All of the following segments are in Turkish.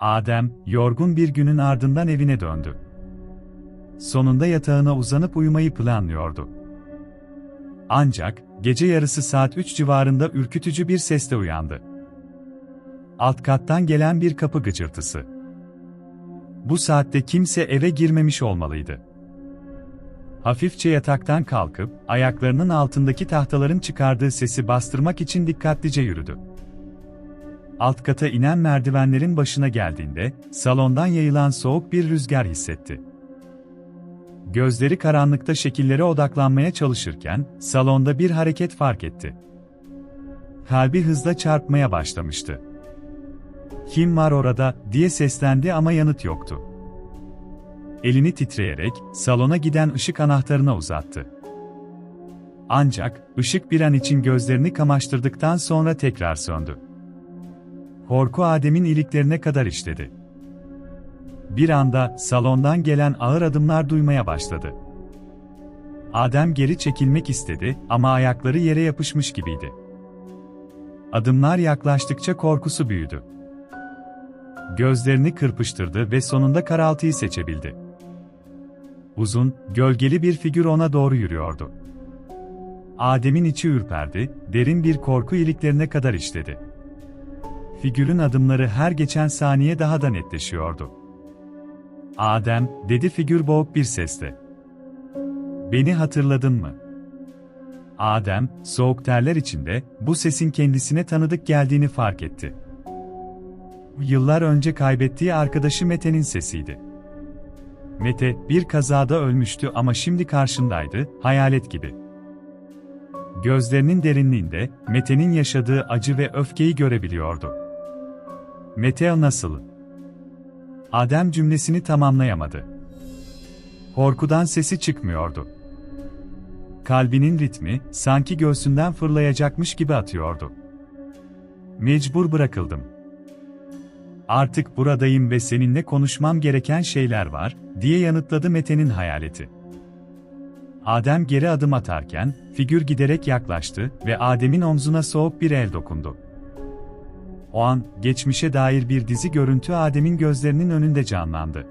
Adem, yorgun bir günün ardından evine döndü. Sonunda yatağına uzanıp uyumayı planlıyordu. Ancak, gece yarısı saat 3 civarında ürkütücü bir sesle uyandı. Alt kattan gelen bir kapı gıcırtısı. Bu saatte kimse eve girmemiş olmalıydı. Hafifçe yataktan kalkıp, ayaklarının altındaki tahtaların çıkardığı sesi bastırmak için dikkatlice yürüdü. Alt kata inen merdivenlerin başına geldiğinde, salondan yayılan soğuk bir rüzgar hissetti. Gözleri karanlıkta şekillere odaklanmaya çalışırken, salonda bir hareket fark etti. Kalbi hızla çarpmaya başlamıştı. Kim var orada, diye seslendi ama yanıt yoktu. Elini titreyerek, salona giden ışık anahtarına uzattı. Ancak, ışık bir an için gözlerini kamaştırdıktan sonra tekrar söndü. Korku Adem'in iliklerine kadar işledi. Bir anda salondan gelen ağır adımlar duymaya başladı. Adem geri çekilmek istedi ama ayakları yere yapışmış gibiydi. Adımlar yaklaştıkça korkusu büyüdü. Gözlerini kırpıştırdı ve sonunda karaltıyı seçebildi. Uzun, gölgeli bir figür ona doğru yürüyordu. Adem'in içi ürperdi, derin bir korku iliklerine kadar işledi. Figürün adımları her geçen saniye daha da netleşiyordu. Adem, dedi figür boğuk bir sesle. Beni hatırladın mı? Adem, soğuk terler içinde, bu sesin kendisine tanıdık geldiğini fark etti. Yıllar önce kaybettiği arkadaşı Mete'nin sesiydi. Mete, bir kazada ölmüştü ama şimdi karşındaydı, hayalet gibi. Gözlerinin derinliğinde, Mete'nin yaşadığı acı ve öfkeyi görebiliyordu. Mete nasıl? Adem cümlesini tamamlayamadı. Korkudan sesi çıkmıyordu. Kalbinin ritmi, sanki göğsünden fırlayacakmış gibi atıyordu. Mecbur bırakıldım. Artık buradayım ve seninle konuşmam gereken şeyler var, diye yanıtladı Mete'nin hayaleti. Adem geri adım atarken, figür giderek yaklaştı ve Adem'in omzuna soğuk bir el dokundu. O an, geçmişe dair bir dizi görüntü Adem'in gözlerinin önünde canlandı.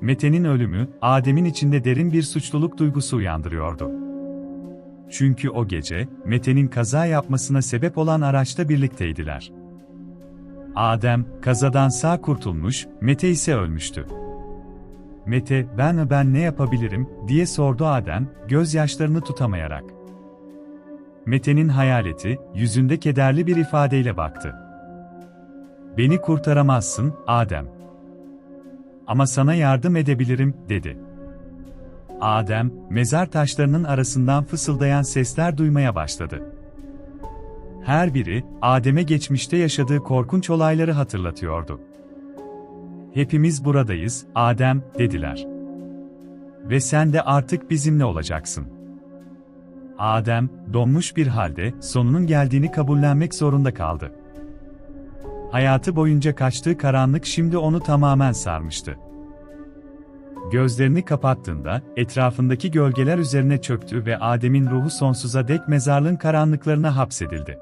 Mete'nin ölümü, Adem'in içinde derin bir suçluluk duygusu uyandırıyordu. Çünkü o gece, Mete'nin kaza yapmasına sebep olan araçta birlikteydiler. Adem, kazadan sağ kurtulmuş, Mete ise ölmüştü. Mete, ben ben ne yapabilirim, diye sordu Adem, gözyaşlarını tutamayarak. Mete'nin hayaleti, yüzünde kederli bir ifadeyle baktı. Beni kurtaramazsın, Adem. Ama sana yardım edebilirim, dedi. Adem, mezar taşlarının arasından fısıldayan sesler duymaya başladı. Her biri, Adem'e geçmişte yaşadığı korkunç olayları hatırlatıyordu. Hepimiz buradayız, Adem, dediler. Ve sen de artık bizimle olacaksın. Adem, donmuş bir halde, sonunun geldiğini kabullenmek zorunda kaldı. Hayatı boyunca kaçtığı karanlık şimdi onu tamamen sarmıştı. Gözlerini kapattığında, etrafındaki gölgeler üzerine çöktü ve Adem'in ruhu sonsuza dek mezarlığın karanlıklarına hapsedildi.